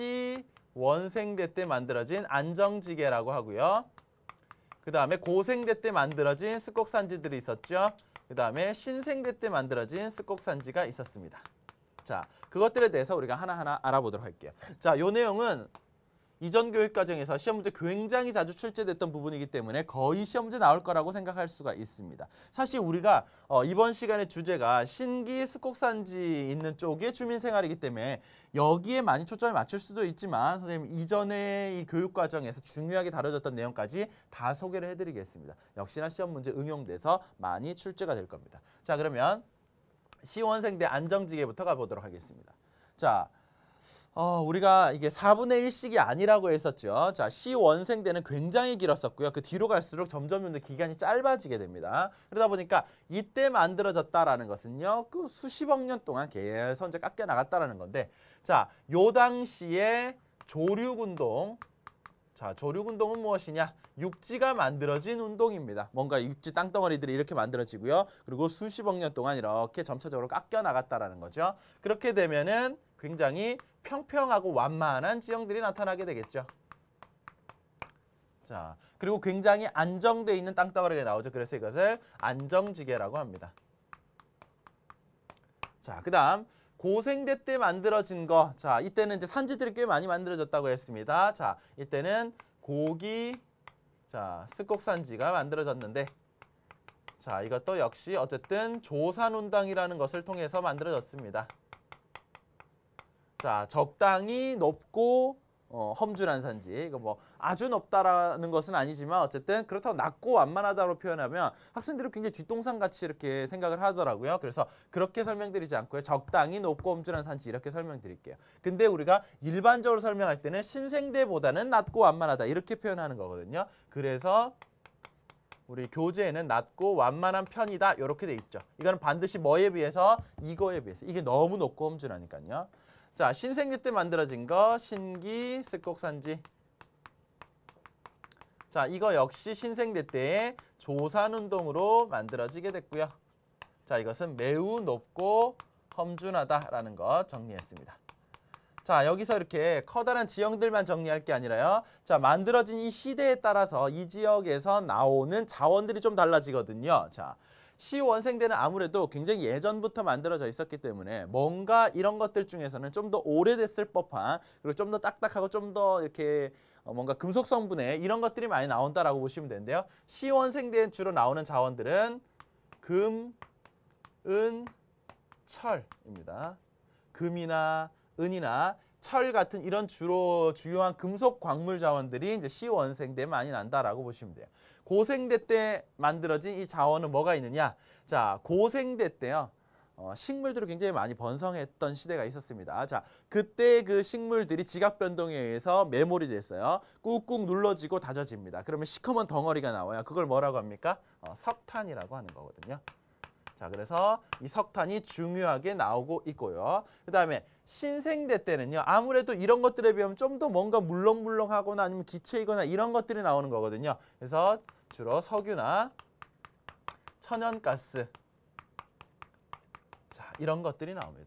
시 원생대 때 만들어진 안정지계라고 하고요. 그 다음에 고생대 때 만들어진 습곡산지들이 있었죠. 그 다음에 신생대 때 만들어진 습곡산지가 있었습니다. 자, 그것들에 대해서 우리가 하나하나 알아보도록 할게요. 자, 요 내용은 이전 교육 과정에서 시험 문제 굉장히 자주 출제됐던 부분이기 때문에 거의 시험 문제 나올 거라고 생각할 수가 있습니다. 사실 우리가 어, 이번 시간의 주제가 신기 습곡산지 있는 쪽의 주민 생활이기 때문에 여기에 많이 초점을 맞출 수도 있지만 선생님 이전의 이 교육 과정에서 중요하게 다뤄졌던 내용까지 다 소개를 해드리겠습니다. 역시나 시험 문제 응용돼서 많이 출제가 될 겁니다. 자 그러면 시원생대 안정지계부터 가보도록 하겠습니다. 자, 어, 우리가 이게 4분의 1씩이 아니라고 했었죠. 자, 시원생대는 굉장히 길었었고요. 그 뒤로 갈수록 점점 점점 기간이 짧아지게 됩니다. 그러다 보니까 이때 만들어졌다라는 것은요. 그 수십억 년 동안 계속 이제 깎여 나갔다라는 건데 자, 요 당시에 조류운동 자, 조류운동은 무엇이냐? 육지가 만들어진 운동입니다. 뭔가 육지 땅덩어리들이 이렇게 만들어지고요. 그리고 수십억 년 동안 이렇게 점차적으로 깎여 나갔다라는 거죠. 그렇게 되면은 굉장히 평평하고 완만한 지형들이 나타나게 되겠죠. 자, 그리고 굉장히 안정돼 있는 땅덩어리가 나오죠. 그래서 이것을 안정지계라고 합니다. 자, 그 다음 고생대 때 만들어진 거. 자, 이때는 이제 산지들이 꽤 많이 만들어졌다고 했습니다. 자, 이때는 고기 자, 습곡산지가 만들어졌는데 자, 이것도 역시 어쨌든 조산운당이라는 것을 통해서 만들어졌습니다. 자, 적당히 높고 어, 험준한 산지. 이거 뭐 아주 높다라는 것은 아니지만 어쨌든 그렇다고 낮고 완만하다로 표현하면 학생들이 굉장히 뒷동산 같이 이렇게 생각을 하더라고요. 그래서 그렇게 설명드리지 않고요. 적당히 높고 험준한 산지 이렇게 설명드릴게요. 근데 우리가 일반적으로 설명할 때는 신생대보다는 낮고 완만하다 이렇게 표현하는 거거든요. 그래서 우리 교재에는 낮고 완만한 편이다 이렇게 돼 있죠. 이거는 반드시 뭐에 비해서 이거에 비해서 이게 너무 높고 험준하니까요. 자, 신생대 때 만들어진 거 신기 습곡산지. 자, 이거 역시 신생대 때의 조산운동으로 만들어지게 됐고요. 자, 이것은 매우 높고 험준하다라는 것 정리했습니다. 자, 여기서 이렇게 커다란 지형들만 정리할 게 아니라요. 자, 만들어진 이 시대에 따라서 이 지역에서 나오는 자원들이 좀 달라지거든요. 자, 시원생대는 아무래도 굉장히 예전부터 만들어져 있었기 때문에 뭔가 이런 것들 중에서는 좀 더 오래됐을 법한 그리고 좀 더 딱딱하고 좀 더 이렇게 어, 뭔가 금속 성분의 이런 것들이 많이 나온다라고 보시면 되는데요. 시원생대에 주로 나오는 자원들은 금, 은, 철입니다. 금이나 은이나 철 같은 이런 주로 주요한 금속 광물 자원들이 이제 시원생대에 많이 난다라고 보시면 돼요. 고생대 때 만들어진 이 자원은 뭐가 있느냐? 자, 고생대 때요. 어, 식물들이 굉장히 많이 번성했던 시대가 있었습니다. 자, 그때 그 식물들이 지각 변동에 의해서 메모리 됐어요. 꾹꾹 눌러지고 다져집니다. 그러면 시커먼 덩어리가 나와요. 그걸 뭐라고 합니까? 어, 석탄이라고 하는 거거든요. 자, 그래서 이 석탄이 중요하게 나오고 있고요. 그 다음에 신생대 때는요. 아무래도 이런 것들에 비하면 좀 더 뭔가 물렁물렁하거나 아니면 기체이거나 이런 것들이 나오는 거거든요. 그래서 주로 석유나 천연가스 자, 이런 것들이 나옵니다.